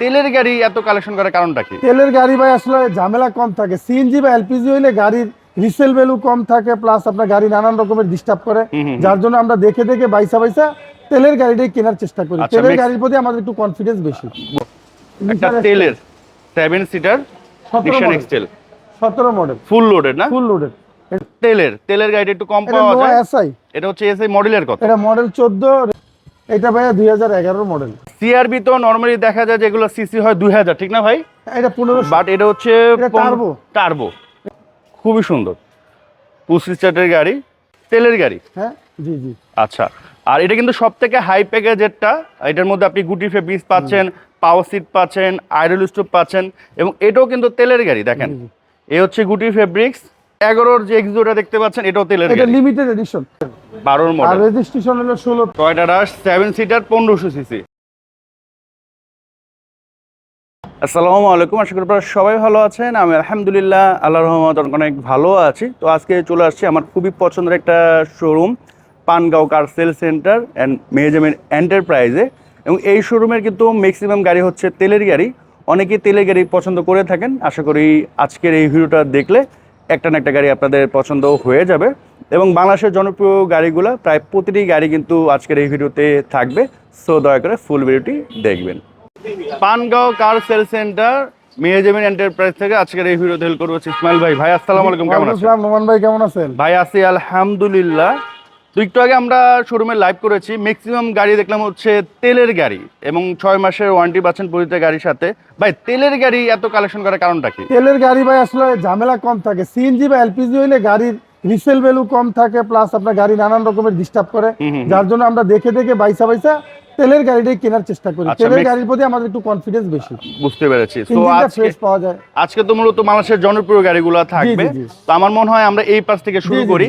তেলের গাড়ি এত কালেকশন করার কারণটা কি? তেলের গাড়ি ভাই আসলে ঝামেলা কম থাকে। সিএনজি বা এলপিজি হইলে গাড়ির রিসেল ভ্যালু কম থাকে প্লাস আপনার গাড়ি নানান রকমের ডিস্টার্ব করে। যার জন্য আমরা দেখে দেখে বাইসা বাইসা তেলের গাড়িটাই কেনার চেষ্টা করি। আচ্ছা, তেলের গাড়ির প্রতি আমাদের একটু কনফিডেন্স বেশি। একটা তেলের সেভেন সিটার নিশান এক্সটেল সতেরো মডেল ফুল লোডেড না? ফুল লোডেড তেলের তেলের গাড়িটা একটু কম পাওয়া যায়। এটা হচ্ছে এসআই মডেলের কথা। এটা মডেল চোদ্দ। এটা ভাইয়া দুই হাজার এগারোর মডেল সিআরবি তো নরমালি দেখা যায় যেগুলো সিসি হয় দুই হাজার ঠিক না ভাই? এটা পনেরো বাট এটা হচ্ছে turbo। টার্বো খুবই সুন্দর। পঁচিশ চার্টের গাড়ি তেলের গাড়ি? হ্যাঁ জি জি। আচ্ছা। আর এটা কিন্তু সব থেকে হাই প্যাকেজেরটা এটার মধ্যে আপনি গুটি ফেব্রিক্স পাচ্ছেন পাওয়ার সিট পাচ্ছেন আইডল স্টোভ পাচ্ছেন এবং এটাও কিন্তু তেলের গাড়ি দেখেন। এ হচ্ছে গুটি ফেব্রিক্স এগারোর যে এক্সিওটা দেখতে পাচ্ছেন এটাও তেলের এটা লিমিটেড এডিশন বারোর আর মডেল রেজিস্ট্রেশন হলো ষোলো। টয়টা রাশ সেভেন সিটার পনেরোশো সিসি আসসালামু আলাইকুম আশা করি আপনারা সবাই ভালো আছেন। আমি আলহামদুলিল্লাহ আল্লাহ রহমত অনেক ভালো আছি। তো আজকে চলে আসছি আমার খুবই পছন্দের একটা showroom Pangaon car sale centre and মেজামেন্ট এন্টারপ্রাইজে এবং এই শোরুমের কিন্তু ম্যাক্সিমাম গাড়ি হচ্ছে তেলের গাড়ি। অনেকেই তেলের গাড়ি পছন্দ করে থাকেন। আশা করি আজকের এই ভিডিওটা দেখলে একটা না একটা গাড়ি আপনাদের পছন্দ হয়ে যাবে। এবং বাংলাদেশের জনপ্রিয় গাড়িগুলো প্রায় প্রতিটি গাড়ি কিন্তু আজকের এই ভিডিওতে থাকবে। সো দয়া করে ফুল ভিডিওটি দেখবেন। Pangaon car sale centre Mehjabin enterprise থেকে আজকের এই ভিডিওতে হেল্প করব ইসমাইল ভাই। ভাই আসসালামু আলাইকুম কেমন আছেন? আসসালাম নোমান ভাই কেমন আছেন? ভাই আছি আলহামদুলিল্লাহ। তো একটু আগে আমরা শোরুমে লাইভ করেছি। ম্যাক্সিমাম গাড়ি দেখলাম হচ্ছে তেলের গাড়ি এবং ছয় মাসের ওয়ারেন্টি পাচ্ছেন প্রতিটা গাড়ির সাথে। ভাই তেলের গাড়ি এত কালেকশন করার কারণটা কি? তেলের গাড়ি ভাই আসলে ঝামেলা কম থাকে। সিএনজি বা এলপিজি হইলে গাড়ির রিসেল ভ্যালু কম থাকে প্লাস আপনার গাড়ি নানান রকমের ডিস্টার্ব করে। যার জন্য আমরা দেখে দেখে বাইসা বাইসা তেলের গাড়িটাই কেনার চেষ্টা করি। আচ্ছা, তেলের গাড়ির প্রতি আমাদের একটু কনফিডেন্স বেশি। বুঝতে পেরেছি। তো ফ্রেশ পাওয়া যায়। আজকে তো মূলত মানুষের জনপ্রিয় গাড়িগুলো থাকবে। তো আমার মনে হয় আমরা এই পাশ থেকে শুরু করি।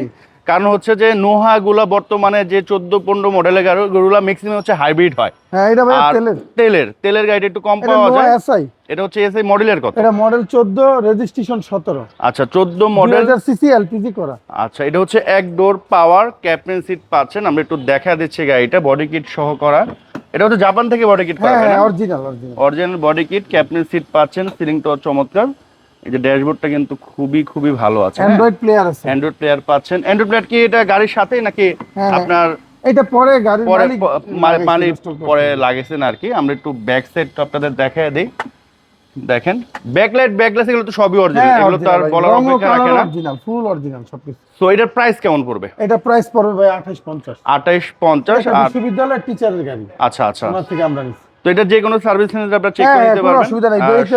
কারণ হচ্ছে যে নোহা গুলা বর্তমানে যে চোদ্দ পনেরো মডেলের গাড়িগুলো ম্যাক্সিমাম হচ্ছে হাইব্রিড হয়। হ্যাঁ এটা ভাই তেলের। তেলের তেলের গাড়িটা একটু কম পাওয়া যায়। এসআই এটা হচ্ছে এসআই মডেলের কথা। এটা মডেল চোদ্দ রেজিস্ট্রেশন সতেরো। আচ্ছা চোদ্দ মডেল মডেল সিসি এলপিজি করা। আচ্ছা এটা হচ্ছে এক ডোর পাওয়ার ক্যাপ্টেন সিট পাচ্ছেন। আমরা একটু দেখা দিচ্ছি গাড়িটা বডি কিট সহ করা। এটা হচ্ছে জাপান থেকে বডি কিট হ্যাঁ পাবেন হ্যাঁ original original original body kit captain seat পাচ্ছেন সিলিংটা চমৎকার। এই যে ড্যাশবোর্ডটা কিন্তু খুবই খুবই ভালো আছে অ্যান্ড্রয়েড প্লেয়ার আছে। অ্যান্ড্রয়েড প্লেয়ার পাচ্ছেন। অ্যান্ড্রয়েড প্লেয়ার কি এটা গাড়ির সাথে নাকি হ্যাঁ, আপনার এটা পরে গাড়ির মালিক মানে। পরে আর কি। আমরা একটু ব্যাক সাইড আপনাদের দেখায় দিই। দেখেন ব্যাকলাইট ব্যাকলাইট এগুলো তো সবই অরিজিনাল হ্যাঁ, এগুলো তো আর বলার অপেক্ষা রাখে না। original, full original সবকিছু। সো এটার প্রাইস কেমন পড়বে? এটা প্রাইস পড়বে ভাই আর বিশ্ববিদ্যালয়ের টিচারের গাড়ি। আচ্ছা আচ্ছা। ওনার থেকে আমরা তো এটা যে কোনো সার্ভিস সেন্টার আপনারা চেক হ্যাঁ, করে হ্যাঁ, নিতে পারবেন।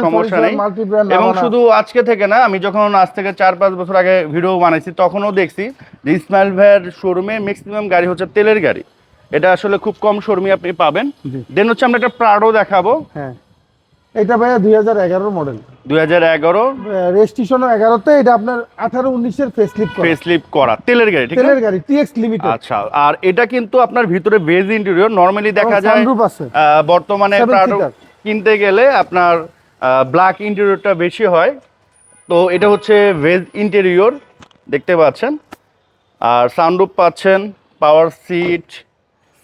সমস্যা নেই। এবং শুধু আজকে থেকে না আমি যখন আজ থেকে চার পাঁচ বছর আগে ভিডিও বানাইছি তখনও দেখছি যে ইসমাইল ভাইয়ের শোরুমে ম্যাক্সিমাম গাড়ি হচ্ছে তেলের গাড়ি। এটা আসলে খুব কম শোরুমে আপনি পাবেন। দেন হচ্ছে আমরা একটা প্রাডো দেখাবো। হ্যাঁ। এটা ভাইয়া দুই হাজার এগারোর মডেল দুই হাজার এগারো। রেজিস্ট্রেশন এগারোতে এটা আপনার আঠারো উনিশের ফেসলিপ ফেসলিপ করা। তেলের গাড়ি তেলের গাড়ি টিএক্স লিমিটেড আচ্ছা আর এটা কিন্তু আপনার ভিতরে বেজ ইন্টেরিয়র নর্মালি দেখা যায় সানরুফ আছে। বর্তমানে। কিনতে গেলে আপনার ব্ল্যাক ইন্টেরিয়রটা বেশি হয়। তো এটা হচ্ছে ভেজ ইন্টেরিয়র দেখতে পাচ্ছেন? আর সানরুফ পাচ্ছেন পাওয়ার সিট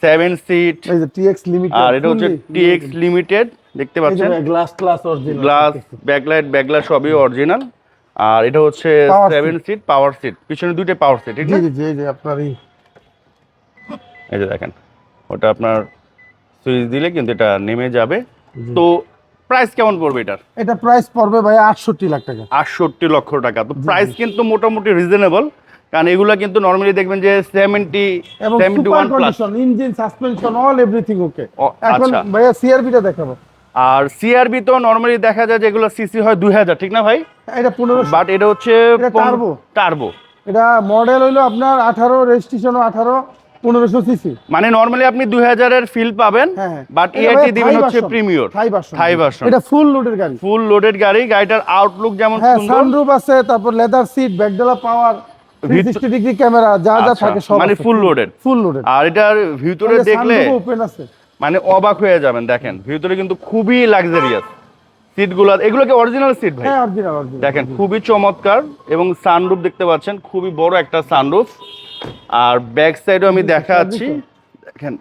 সেভেন সিট এই যে টিএক্স লিমিটেড আর এটা হচ্ছে টিএক্স লিমিটেড দেখতে পাচ্ছেন? Glass class original glass backlight backlight সবই অরিজিনাল আর এটা হচ্ছে সেভেন সিট পাওয়ার সিট পিছনে দুইটা পাওয়ার সিট ঠিক জি জি যে আপনার এই এই যে দেখেন ওটা আপনার সুইচ দিলে কিন্তু এটা নেমে যাবে। তো প্রাইস কেমন পড়বে এটার? এটা প্রাইস পড়বে ভাই আটষট্টি লাখ টাকা। আটষট্টি লক্ষ টাকা। তো প্রাইস কিন্তু মোটামুটি রিজনেবল কারণ এগুলা কিন্তু নরমালি দেখবেন যে সেভেন্টি এবং seventy super one plus engine suspension all everything okay এখন আচ্ছা। ভাইয়া সিআরবিটা দেখাবো। আর সিআরবি তো নর্মালি দেখা যায় যেগুলো সিসি হয় দুই হাজার ঠিক না ভাই? এটা পনেরো বাট এটা হচ্ছে turbo। টার্বো এটা মডেল হইল আপনার আঠারো রেজিস্ট্রেশনও আঠারো পনেরোশো সিসি মানে নর্মালি আপনি দুই হাজারের ফিল পাবেন হ্যাঁ বাট এটা দিবেন হচ্ছে প্রিমিয়র version। Thai এটা ফুল লোডের গাড়ি। ফুল লোডেড গাড়ি গাড়িটার আউটলুক যেমন হ্যাঁ সুন্দর। সানরুফ আছে তারপর লেদার সিট ব্যাকডালা পাওয়ার ভিত- সিক্সটি ডিগ্রি ক্যামেরা যা যা আচ্ছা, থাকে সব মানে ফুল লোডেড ফুল লোডেড আর এটার ভিতরে দেখলে ওপেন আছে। মানে অবাক হয়ে যাবেন দেখেন। ভিতরে কিন্তু খুবই লাক্সারিয়াস সিটগুলো এগুলো কি অরিজিনাল সিট ভাই। হ্যাঁ অরিজিনাল অরিজিনাল দেখেন খুবই চমৎকার এবং সানরুফ দেখতে পাচ্ছেন খুবই বড় একটা সানরুফ আর ব্যাক সাইডও আমি দেখাচ্ছি। দেখেন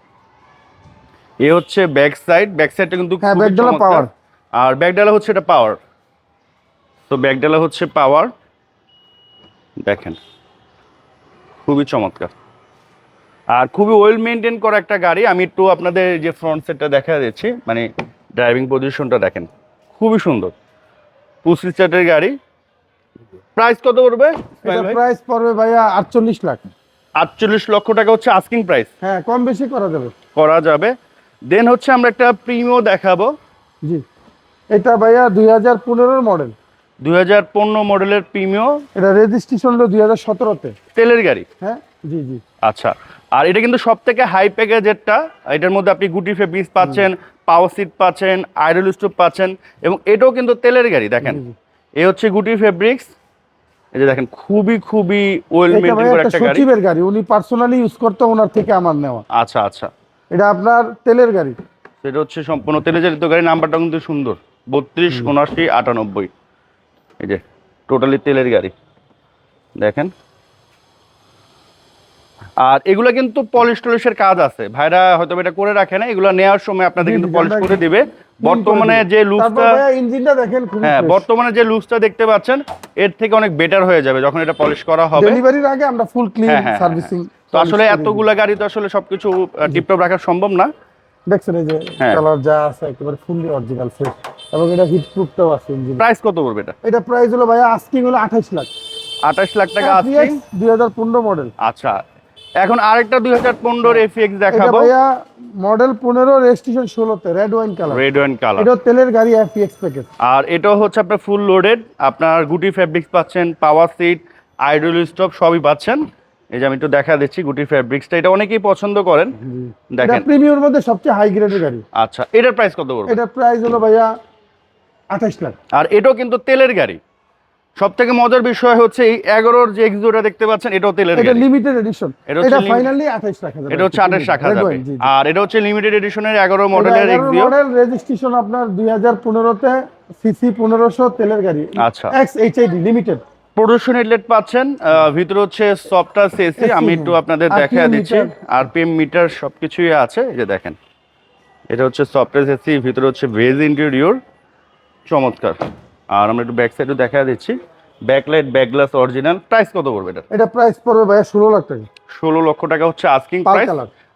এ হচ্ছে ব্যাক সাইড ব্যাক সাইডটা কিন্তু হ্যাঁ, চমৎকার। power। আর ব্যাকডালা হচ্ছে এটা পাওয়ার তো ব্যাকডালা হচ্ছে পাওয়ার দেখেন খুবই চমৎকার। আর খুবই ওয়েল মেনটেন করা একটা গাড়ি। আমি একটু আপনাদের যে ফ্রন্ট সেটটা দেখা দিচ্ছি মানে ড্রাইভিং পজিশনটা দেখেন খুবই সুন্দর। পঁচিশ চার্টের গাড়ি। প্রাইস কত করবে এটা প্রাইস পড়বে ভাইয়া আটচল্লিশ লাখ। আটচল্লিশ লক্ষ টাকা হচ্ছে আস্কিং প্রাইস হ্যাঁ কম বেশি করা যাবে। করা যাবে। দেন হচ্ছে আমরা একটা প্রিমিও দেখাবো। জি। এটা ভাইয়া দুই হাজার পনেরোর মডেল দুই হাজার পনেরো মডেলের প্রিমিও। এটা রেজিস্ট্রেশন হলো দুই হাজার সতেরোতে। তেলের গাড়ি? হ্যাঁ জি জি। আচ্ছা আর এটা কিন্তু সব থেকে হাই প্যাকেজেরটা এটার মধ্যে আপনি গুটি ফেব্রিক্স পাচ্ছেন পাওয়ার সিট পাচ্ছেন আইডল স্টোভ পাচ্ছেন এবং এটাও কিন্তু তেলের গাড়ি দেখেন। এ হচ্ছে গুটি ফেব্রিক্স এই যে দেখেন খুবই খুবই ওয়েল মেনটেন করা একটা একটা গাড়ি। সচিবের গাড়ি উনি পার্সোনালি ইউজ করতে ওনার থেকে আমার নেওয়া। আচ্ছা আচ্ছা। এটা আপনার তেলের গাড়ি। সেটা হচ্ছে সম্পূর্ণ তেলে চালিত গাড়ি নাম্বারটা কিন্তু সুন্দর। বত্রিশ উনআশি আটানব্বই। এই যে টোটালি তেলের গাড়ি। দেখেন। আর এগুলো কিন্তু পলিশ টলিশের কাজ আছে। ভাইরা হয়তো এটা করে রাখে না এগুলো নেওয়ার সময় আপনাদের কিন্তু পলিশ করে দিবে। বর্তমানে যে লুকসটা ইঞ্জিনটা দেখেন হ্যাঁ বর্তমানে যে লুকসটা দেখতে পাচ্ছেন এর থেকে অনেক বেটার হয়ে যাবে যখন এটা পলিশ করা হবে। ডেলিভারির আগে আমরা ফুল ক্লিন হ্যাঁ, হ্যাঁ, সার্ভিসিং তো আসলে এতগুলা গাড়ি তো আসলে সবকিছু টিপটপ রাখা সম্ভব না। দেখছেন এই যে হ্যাঁ। কালার যা আছে একেবারে ফুললি অরিজিনাল ফ্রেশ এবং এটা হিট প্রুফটাও আছে ইঞ্জিন প্রাইস কত পড়বে এটা? এটা প্রাইস হলো ভাইয়া আস্কিং হলো 28 লাখ। আঠাশ লাখ টাকা আছে 2015 মডেল আচ্ছা এখন আরেকটা দুই হাজার পনেরোর এফিএক্স এটা দেখাবো। ভাইয়া মডেল 15 রেজিস্ট্রেশন 16 তে red wine colour red wine colour এটা তেলের গাড়ি এফএক্স প্যাকেজ আর এটাও হচ্ছে আপনার ফুল লোডেড আপনার গুটি ফ্যাব্রিক্স পাচ্ছেন পাওয়ার সিট আইডল স্টপ সবই পাচ্ছেন। এই যে আমি একটু দেখা দিচ্ছি গুটি ফ্যাব্রিক্সটা এটা অনেকেই পছন্দ করেন। এটা দেখেন। প্রিমিয়ামের মধ্যে সবচেয়ে হাই গ্রেডের গাড়ি। আচ্ছা এটার প্রাইস কত পড়বে? এটা প্রাইস হলো ভাইয়া 28 লাখ। আর এটাও কিন্তু তেলের গাড়ি। সব থেকে মজার বিষয় হচ্ছে এই এগারোর যে এক্সিওটা দেখতে পাচ্ছেন এটাও তেলের এটা লিমিটেড এডিশন এটা ফাইনালি 28 লাখ এটা হচ্ছে আঠাশ রাখা যাবে আর এটা হচ্ছে লিমিটেড এডিশনের এগারো মডেলের এক্সিও মডেল রেজিস্ট্রেশন আপনার 2015 তে সিসি 1500 তেলের গাড়ি। আচ্ছা। X HID limited production headlight পাচ্ছেন। ভিতরে হচ্ছে সফটওয়্যার সিএসি আমি একটু আপনাদের দেখা দিচ্ছি। আরপিএম মিটার সবকিছুই আছে এই যে দেখেন। এটা হচ্ছে সফটওয়্যার সিএসি ভিতরে হচ্ছে ভেজ ইন্টেরিয়র চমৎকার। আর আমরা একটু ব্যাক সাইডও দেখা দিচ্ছি। ব্যাকলাইট ব্যাকগ্লাস অরিজিনাল প্রাইস কত পড়বে এটা? এটা প্রাইস পড়বে ভাইয়া 16 লাখ টাকা। ষোলো লক্ষ টাকা হচ্ছে আস্কিং প্রাইস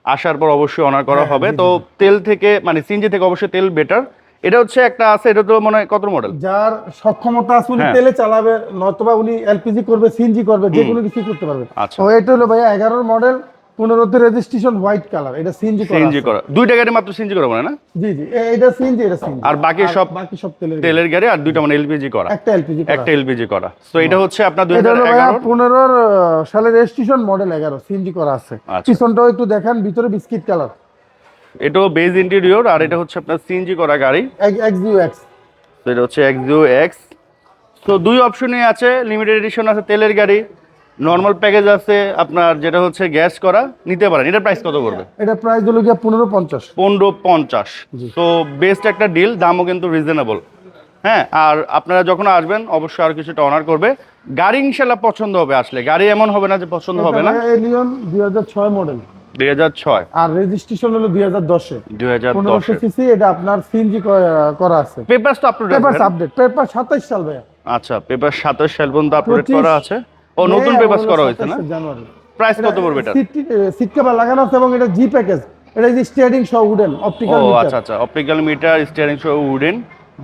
আসার পর অবশ্যই অনার করা হ্যাঁ, হবে। তো তেল থেকে মানে সিএনজি থেকে অবশ্যই তেল বেটার এটা হচ্ছে একটা আছে এটা তো মনে কত মডেল যার সক্ষমতা আছে উনি হ্যাঁ। তেলে চালাবে নয়তোবা উনি এলপিজি করবে সিএনজি করবে যে কোনো কিছু করতে পারবে। আচ্ছা। তো এটা হলো ভাইয়া 11 মডেল 15 তে রেজিস্ট্রেশন হোয়াইট কালার এটা সিএনজি করা সিএনজি করা। দুইটা গাড়ি মাত্র সিএনজি করা মানে না? জি জি। এটা সিএনজি এটা সিএনজি। আর বাকি সব- বাকি সব তেলের। তেলের গাড়ি আর দুইটা মানে এলপিজি করা। একটা এলপিজি একটা এলপিজি করা। তো এটা হচ্ছে আপনার দুই এটা হাজার হলো ভাইয়া এগারো 15 সালের রেজিস্ট্রেশন মডেল 11 সিএনজি করা আছে। আচ্ছা। পিছনটাও একটু দেখেন ভিতরে বিস্কিট কালার এটাও বেজ ইন্টেরিয়র আর এটা হচ্ছে আপনার সিএনজি করা গাড়ি। এক্স ইউ এক্স এটা হচ্ছে এক্সিও এক্স তো দুই অপশনই আছে লিমিটেড এডিশন আছে তেলের গাড়ি। নর্মাল প্যাকেজ আছে আপনার যেটা হচ্ছে গ্যাস করা নিতে পারেন। এটা প্রাইস কত করবে এটা প্রাইস হলো গিয়া 1550 পনেরো পঞ্চাশ। তো বেস্ট একটা ডিল দামও কিন্তু রিজনেবল হ্যাঁ আর আপনারা যখন আসবেন অবশ্যই আর কিছুটা অনার করবে। গাড়ি ইনশাল্লাহ পছন্দ হবে আসলে। গাড়ি এমন হবে না যে পছন্দ হবে না। এলিয়ন 2006 মডেল দুই হাজার ছয় আর রেজিস্ট্রেশন হলো দুই হাজার পনেরোশো সিসি এটা আপনার সিএনজি করা আছে। পেপার তো আপলোড পেপার আপডেট পেপার সাতাশ সাল ভাইয়া। আচ্ছা পেপার সাতাশ সাল পর্যন্ত আপলোড 25 করা আছে। ও নতুন পেপার করা হয়েছে না? জানুয়ারি। প্রাইস কত পড়বে এটা সিট সিট কভার লাগানো আছে এবং এটা জি প্যাকেজ এটা যে স্টিয়ারিং সহ উডেন অপটিক্যাল আচ্ছা আচ্ছা অপটিক্যাল মিটার স্টিয়ারিং সহ উডেন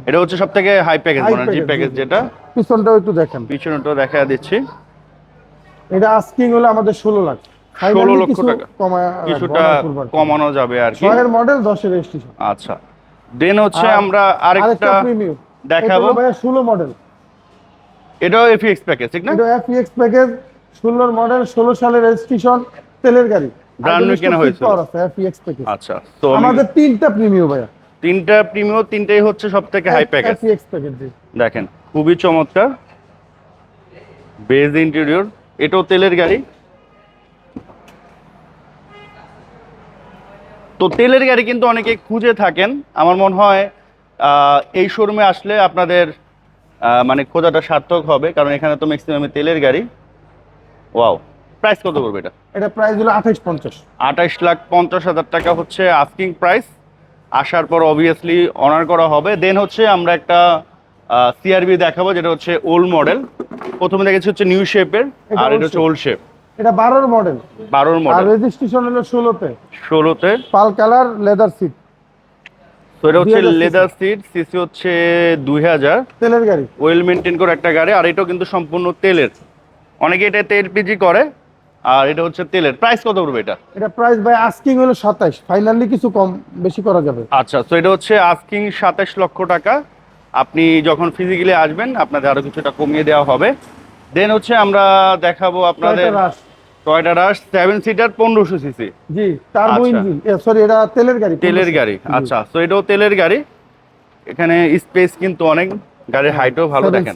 এটা হচ্ছে সব থেকে হাই প্যাকেজ মানে জি প্যাকেজ। যেটা। পিছনটাও একটু দেখেন। পিছনেটা দেখা দিচ্ছি। এটা আস্কিং হলো আমাদের ষোলো লাখ। 16 Finally লক্ষ টাকা। কিছুটা কমানো যাবে আর কি। ছয়ের মডেল দশের রেজিস্ট্রেশন আচ্ছা। দেন হচ্ছে আমরা আরেকটা দেখাবো। ষোলো মডেল এটাও এফএক্স প্যাকেজ ঠিক না? এটা এফএক্স প্যাকেজ ষোলোর মডেল ষোলো সালের রেজিস্ট্রেশন তেলের গাড়ি। Brand new কেনা হয়েছিল। এফএক্স প্যাকেজ আচ্ছা তো আমাদের তিনটা প্রিমিয়াম ভাইয়া। তিনটা প্রিমিয়াম তিনটাই হচ্ছে সব থেকে হাই প্যাকেজ এফএক্স প্যাকেজ দেখেন খুবই চমৎকার। বেজ ইন্টেরিয়র এটাও তেলের গাড়ি। তো তেলের গাড়ি কিন্তু অনেকে খুঁজে থাকেন। আমার মনে হয় এই শোরুমে আসলে আপনাদের মানে খোঁজাটা সার্থক হবে কারণ এখানে তো ম্যাক্সিমাম তেলের গাড়ি। ওয়াও প্রাইস কত করবে এটা? এটা প্রাইস হলো আঠাইশ পঞ্চাশ। আঠাইশ লাখ পঞ্চাশ হাজার টাকা হচ্ছে আস্কিং প্রাইস আসার পর অবভিয়াসলি অনার করা হবে। দেন হচ্ছে আমরা একটা সিআরবি দেখাবো যেটা হচ্ছে ওল্ড মডেল প্রথমে দেখেছি হচ্ছে নিউ শেপের আর এটা হচ্ছে ওল্ড শেপ এটা বারোর মডেল বারোর আর মডেল রেজিস্ট্রেশন হলো ষোলোতে। ষোলোতে? পাল কালার লেদার সিট তো এটা হচ্ছে লেদার সিট সিসি হচ্ছে দুই হাজার। তেলের গাড়ি। ওয়েল মেনটেন করে একটা গাড়ি আর এটাও কিন্তু সম্পূর্ণ তেলের। অনেকে এটা তেল পিজি করে আর এটা হচ্ছে তেলের। প্রাইস কত পড়বে এটা? এটা প্রাইস ভাই আস্কিং হলো সাতাইশ। ফাইনালি কিছু কম বেশি করা যাবে। আচ্ছা তো এটা হচ্ছে আস্কিং সাতাশ লক্ষ টাকা। আপনি যখন ফিজিক্যালি আসবেন আপনাদের আরও কিছুটা কমিয়ে দেওয়া হবে। দেন হচ্ছে আমরা দেখাবো আপনাদের টয়োটা রাশ সেভেন সিটার পনেরোশো CC G turbo. Engine sorry এটা তেলের গাড়ি তেলের গাড়ি। আচ্ছা তো এটাও তেলের গাড়ি। এখানে স্পেস কিন্তু অনেক। গাড়ির হাইটও ভালো Seven দেখেন।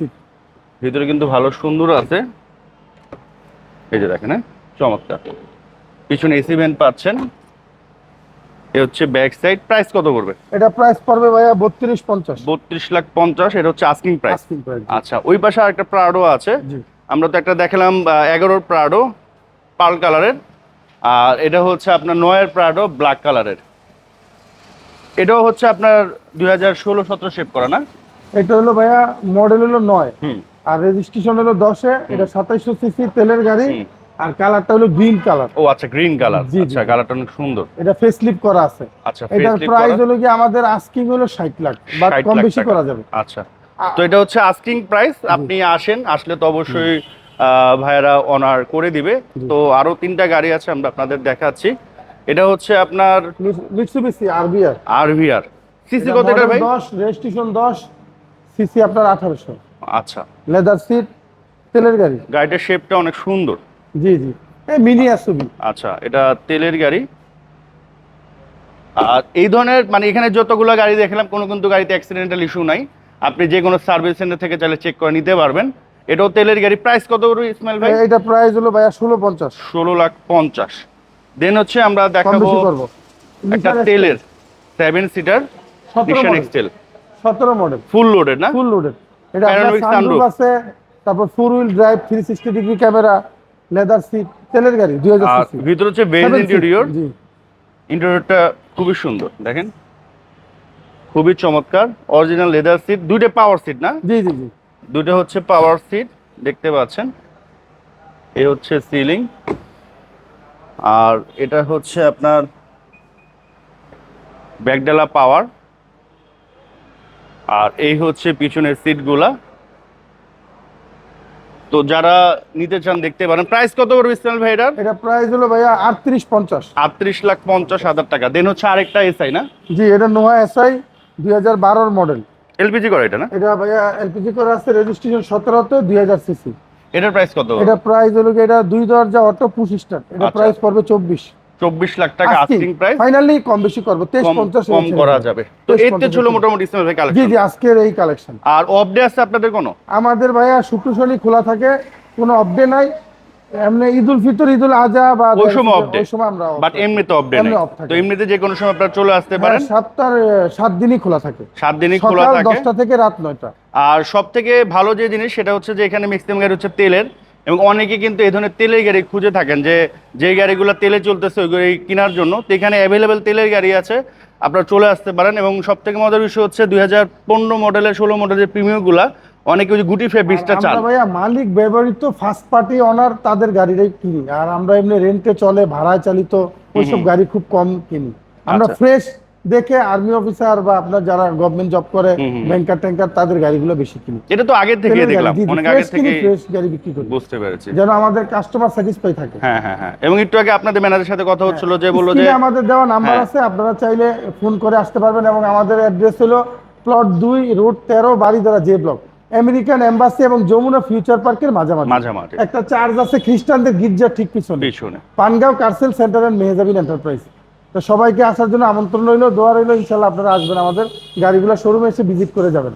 ভিতরে কিন্তু ভালো সুন্দর আছে। এই যে দেখেন হ্যাঁ চমৎকার। পিছনে এসি ভ্যান পাচ্ছেন। এ হচ্ছে ব্যাক সাইড প্রাইস কত করবে এটা প্রাইস পড়বে ভাইয়া বত্রিশ পঞ্চাশ। বত্রিশ লাখ পঞ্চাশ এটা হচ্ছে আস্কিং প্রাইস আচ্ছা ওই পাশে আরেকটা প্রাডো আছে। জি। আমরা তো একটা দেখালাম এগারোর প্রাডো পাল কালারের। আর এটা হচ্ছে আপনার নয়ের প্রাডো ব্ল্যাক কালারের। এটাও হচ্ছে আপনার দুই হাজার ষোলো সতেরো শেপ করা না? এটা হলো ভাইয়া মডেল হলো নয়। আর রেজিস্ট্রেশন হলো দশে এটা সাতাইশশো সিসি তেলের গাড়ি। আর কালারটা হলো গ্রিন কালার ও আচ্ছা গ্রিন কালার। আচ্ছা কালারটা অনেক সুন্দর। এটা ফেস লিপ করা আছে। আচ্ছা এটার প্রাইস হলো কি আমাদের আস্কিং হলো ষাট লাখ বা কম বেশি করা যাবে। আচ্ছা। তো এটা হচ্ছে আস্কিং প্রাইস আপনি আসেন আসলে তো অবশ্যই ভাইয়েরা অনার করে দিবে। তো আরও তিনটা গাড়ি আছে আমরা আপনাদের দেখাচ্ছি। এটা হচ্ছে আপনার মিটসুবিসি আরবিআর আরভিআর সিসি কত এটা ভাই? দশ রেজিস্ট্রেশন দশ সিসি আপনার আঠারোশো। আচ্ছা। লেদার সিট তেলের গাড়ি। গাড়িটার শেপটা অনেক সুন্দর। জি জি। এই মিনি এসুবি আচ্ছা এটা তেলের গাড়ি। আর এই ধরনের মানে এখানে যতগুলো গাড়ি দেখলাম কোনো কিন্তু গাড়িতে অ্যাক্সিডেন্টাল ইস্যু নাই। আপনি যে কোনো সার্ভিস সেন্টার থেকে চাইলে চেক করে নিতে পারবেন। এটাও তেলের গাড়ি। প্রাইস কত করে ইসমাইল ভাই? এটা প্রাইস হলো ভাইয়া ষোলো পঞ্চাশ। ষোলো লাখ পঞ্চাশ। দেন হচ্ছে আমরা দেখাবো করব। একটা তেলের সেভেন সিটার নিশান এক্সেল সতেরো মডেল ফুল লোডেড না? ফুল লোডেড এটা সানরুফ আছে তারপর four wheel drive three sixty degree camera leather seat তেলের গাড়ি দুই হাজার ভিতরে হচ্ছে বেজ ইন্টেরিয়র ইন্টেরিয়রটা খুবই সুন্দর দেখেন। খুবই চমৎকার। অরিজিনাল লেদার সিট দুইটা পাওয়ার সিট না? জি জি জি। দুটো হচ্ছে পাওয়ার সিট দেখতে পাচ্ছেন। এ হচ্ছে সিলিং আর এটা হচ্ছে আপনার ব্যাকডালা পাওয়ার আর এই হচ্ছে পিছনের সিটগুলা তো যারা নিতে চান দেখতে পারেন। প্রাইস কত করবে ইসমাইল ভাই এটার? এটা প্রাইস হলো ভাইয়া আটত্রিশ পঞ্চাশ। আটত্রিশ লাখ পঞ্চাশ হাজার টাকা। দেন হচ্ছে আরেকটা এসআই না? জি এটা নোয়া এসআই দুই হাজার বারোর মডেল এলপিজি করে এটা না? এটা ভাইয়া এলপিজি করে আছে রেজিস্ট্রেশন সতেরোতে দুই হাজার সিসি। এটার প্রাইস কত? এটা প্রাইস হলো এটা দুই দরজা অটো পুশ স্টার্ট। এটা আচ্ছা। প্রাইস পড়বে চব্বিশ। চব্বিশ লাখ টাকা আস্কিং প্রাইস ফাইনালি কম বেশি করব তেইশ কম পঞ্চাশ কম করা যাবে। তো 23, এতে ছিল মোটামুটি ইসমাইল ভাই কালেকশন জি জি আজকের এই কালেকশন আর অফ ডে আছে আপনাদের কোনো? আমাদের ভাইয়া শুক্র শনি খোলা থাকে কোনো অপডে নাই। এমনি ঈদুল ফিতর ঈদুল আজহা বা ওই সময় ওই সময় আমরা বাট এমনি নেই। তো এমনিতে যে কোনো সময় আপনারা চলে আসতে হ্যাঁ, পারেন? সাতটার সাত দিনই খোলা থাকে। সাত দিনই খোলা সকাল থাকে। দশটা থেকে রাত আর সব থেকে ভালো যে জিনিস সেটা হচ্ছে যে এখানে ম্যাক্সিমাম গাড়ি হচ্ছে তেলের। এবং অনেকে কিন্তু এই ধরনের তেলের গাড়ি খুঁজে থাকেন যে যে গাড়িগুলো তেলে চলতেছে ওই গাড়ি কেনার জন্য তো এখানে অ্যাভেলেবেল তেলের গাড়ি আছে। আপনারা চলে আসতে পারেন। এবং সব থেকে মজার বিষয় হচ্ছে দুই হাজার পনেরো মডেলের ষোলো মডেলের প্রিমিয়মগুলা অনেকে ওই গুটি ফে বিশটা চান ভাইয়া মালিক ব্যবহৃত ফার্স্ট পার্টি অনার তাদের গাড়িটাই কিনি। আর আমরা এমনি রেন্টে চলে ভাড়ায় চালিত ওইসব গাড়ি খুব কম কিনি। আমরা আচ্ছা। ফ্রেশ দেখে আর্মি অফিসার বা আপনার যারা গভর্নমেন্ট জব করে। ব্যাংকার ট্যাঙ্কার তাদের গাড়িগুলো বেশি কিনি। এটা তো আগের থেকে দেখলাম। অনেক আগে থেকে fresh গাড়ি বিক্রি করি। বুঝতে পেরেছি। যেন আমাদের কাস্টমার স্যাটিসফাই থাকে। হ্যাঁ হ্যাঁ হ্যাঁ। এবং একটু আগে আপনাদের ম্যানেজারের সাথে কথা হচ্ছিল যে বলল যে আমাদের দেওয়া নাম্বার হ্যাঁ। আছে আপনারা চাইলে ফোন করে আসতে পারবেন এবং আমাদের অ্যাড্রেস হলো প্লট দুই রোড তেরো Baridhara J block American embassy এবং যমুনা ফিউচার পার্কের মাঝামাঝি। মাঝামাঝি। একটা চার্জ আছে খ্রিস্টানদের গির্জার ঠিক পিছনে। পিছনে। Pangaon car sale centre and Mehjabin enterprise. তো সবাইকে আসার জন্য আমন্ত্রণ রইল দোয়া রইল ইনশাল্লাহ আপনারা আসবেন আমাদের গাড়িগুলো শোরুমে এসে ভিজিট করে যাবেন।